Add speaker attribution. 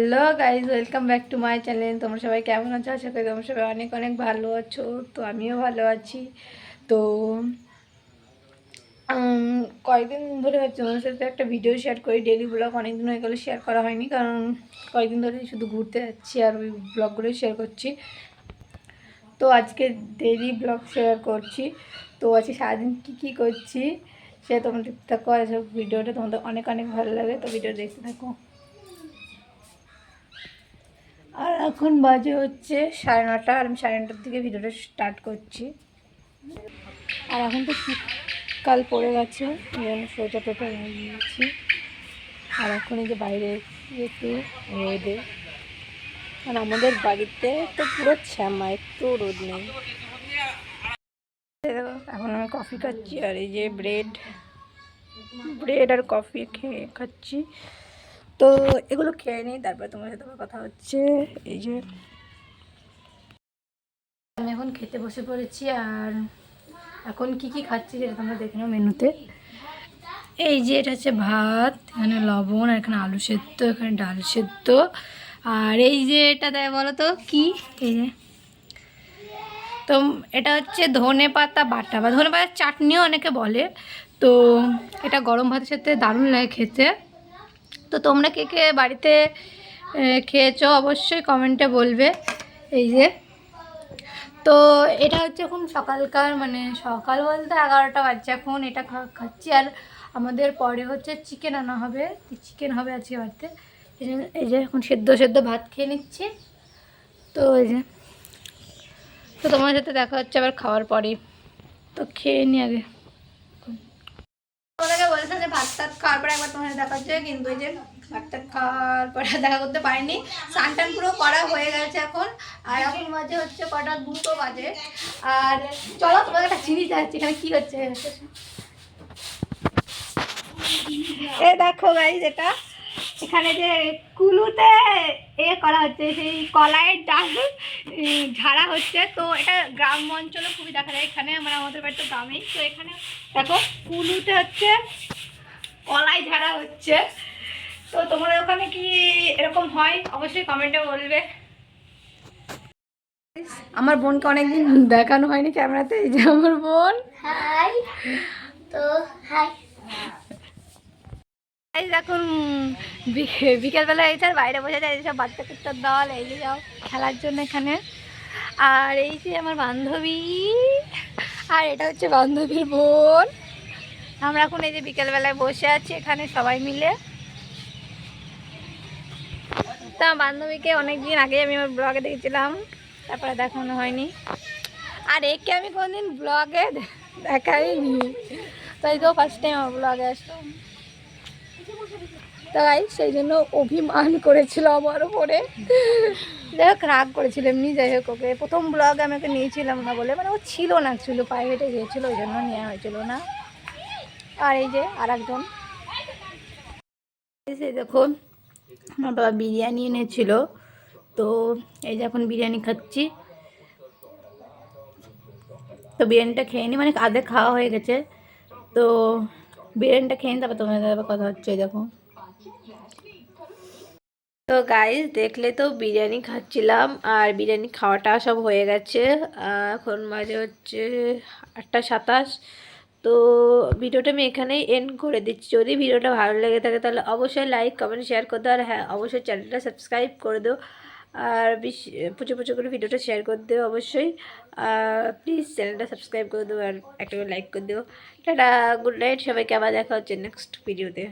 Speaker 1: Hello guys welcome back to my channel. তোমরা সবাই কেমন আছো? আশা করি তোমরা সবাই অনেক অনেক ভালো আছো। তো আমিও ভালো আছি। তো কয়েকদিন ধরে হচ্ছে তোমার সাথে একটা ভিডিও শেয়ার করি। ডেলি ব্লগ অনেকদিন হয়ে গেলো শেয়ার করা হয়নি, কারণ কয়েকদিন ধরে শুধু ঘুরতে যাচ্ছি আর ওই ব্লগগুলোই শেয়ার করছি। তো আজকে ডেলি ব্লগ শেয়ার করছি। তো আজকে সারাদিন কী কী করছি সে তোমরা দেখতে থাকো। আর ভিডিওটা তোমাদের অনেক অনেক ভালো লাগে, তো ভিডিও দেখতে থাকো আর এখন বাজে হচ্ছে সাড়ে নটা, আর আমি সাড়ে নটার দিকে ভিডিওটা স্টার্ট করছি। আর এখন তো শীতকাল পড়ে গেছে জন্য সোয়েটার টোটার নিয়েছি। আর এখন এই যে বাইরে একটু রোদে। আর আমাদের বাড়িতে তো পুরো শ্যামা একটু রোদ নেই। এখন আমি কফি খাচ্ছি, আর এই যে ব্রেড ব্রেড আর কফি খেয়ে খাচ্ছি। তো এগুলো খেয়ে নিই, তারপরে তোমার সাথে কথা হচ্ছে। এই যে। আমি এখন খেতে বসে পড়েছি আর এখন কি কি খাচ্ছি সেটা তোমরা দেখে নাও মেনুতে। এই যে এটা হচ্ছে ভাত, এখানে লবণ আর এখানে আলু সেদ্ধ, এখানে ডাল সেদ্ধ। আর এই যে এটা দেয় বলো তো, কি? এই যে। তো এটা হচ্ছে ধনে পাতা বাটা বা ধনে পাতার চাটনিও অনেকে বলে। তো এটা গরম ভাতের সাথে দারুণ লাগে খেতে। তো তোমরা কে কে বাড়িতে খেয়েছো অবশ্যই কমেন্টে বলবে। এই যে। তো এটা হচ্ছে এখন সকালকার মানে সকাল বলতে এগারোটা বাজছে এখন, এটা খাচ্ছি। আর আমাদের পরে হচ্ছে চিকেন আনা হবে। চিকেন হবে আজকে বাড়িতে। এই যে এখন সেদ্ধ সেদ্ধ ভাত খেয়ে নিচ্ছি। তো এই যে। তো তোমার সাথে দেখা হচ্ছে আবার খাওয়ার পরে তো খেয়ে নি আগে। বলেছিলাম যে ভাত টাত খাওয়ার পরে একবার তোমার দেখা হচ্ছে কিন্তু ওই যে ভাত টাত খাওয়ার পরে দেখা করতে পারিনি। স্নান পুরো করা হয়ে গেছে এখন। আর এখন বাজে হচ্ছে কটা দুটো বাজে। আর চলো তোমাকে একটা জিনিস যাচ্ছে এখানে কি হচ্ছে। এ দেখো গাইজ এটা এখানে যে কুলুতে এ করা হচ্ছে সেই কলাইয়ের ডাল ঝাড়া হচ্ছে। তো এটা গ্রাম অঞ্চলে খুবই দেখা যায়। এখানে মানে আমাদের বাড়ি তো গ্রামেই। তো এখানে দেখো কুলুতে হচ্ছে কলাই ঝাড়া হচ্ছে। তো তোমাদের ওখানে কি এরকম হয়? অবশ্যই কমেন্টে বলবে। আমার বোনকে অনেকদিন দেখানো হয়নি ক্যামেরাতে। এই যে আমার বোন।
Speaker 2: হাই। তো হাই।
Speaker 1: বি- বিকেলবেলা এই স্যার বাইরে বসে যায় এইসব বাচ্চা কুচ্চার দল, এই যে যাও খেলার জন্য এখানে। আর এই যে আমার বান্ধবী, আর এটা হচ্ছে বান্ধবীর বোন। আমরা এখন এই যে বিকেলবেলায় বসে আছি এখানে সবাই মিলে। তো আমার বান্ধবীকে অনেক দিন আগে আমি আমার ব্লগে দেখেছিলাম, তারপরে দেখানো হয়নি। আর একে আমি কোনদিন ব্লগে দেখাইনি। তাই তো ফার্স্ট টাইম আমার ব্লগে আসলাম। তাই সেই জন্য অভিমান করেছিল আমার উপরে। যাই হোক, রাগ করেছিল এমনি, যাই হোক, ওকে। প্রথম ব্লগ আমি ওকে নিয়েছিলাম না বলে মানে ও ছিল না ছিল প্রাইভেটে গিয়েছিল, ওই জন্য নেওয়া হয়েছিল না। আর এই যে আর একজন যে দেখুন, আমার বাবা বিরিয়ানি এনেছিল। তো এই যে এখন বিরিয়ানি খাচ্ছি। তো বিরিয়ানিটা খেয়ে নি মানে আধে খাওয়া হয়ে গেছে। তো বিরিয়ানিটা খেয়ে নি, তারপর তোমাদের কথা হচ্ছে, এই দেখো। তো গাইজ দেখলে তো বিরিয়ানি খাচ্ছিলাম আর বিরিয়ানি খাওয়াটা সব হয়ে গেছে। এখন মাঝে হচ্ছে আটটা সাতাশ। তো ভিডিওটা আমি এখানেই এন্ড করে দিচ্ছি। যদি ভিডিওটা ভালো লেগে থাকে তাহলে অবশ্যই লাইক কমেন্ট শেয়ার করে দাও। আর হ্যাঁ অবশ্যই চ্যানেলটা সাবস্ক্রাইব করে দিও। আর বেশ, পুচো পুচো করে ভিডিওটা শেয়ার করে দিও অবশ্যই। প্লিজ চ্যানেলটা সাবস্ক্রাইব করে দিও আর একটা করে লাইক করে দিও। টাটা গুড নাইট সবাইকে আবার দেখা হচ্ছে নেক্সট ভিডিওতে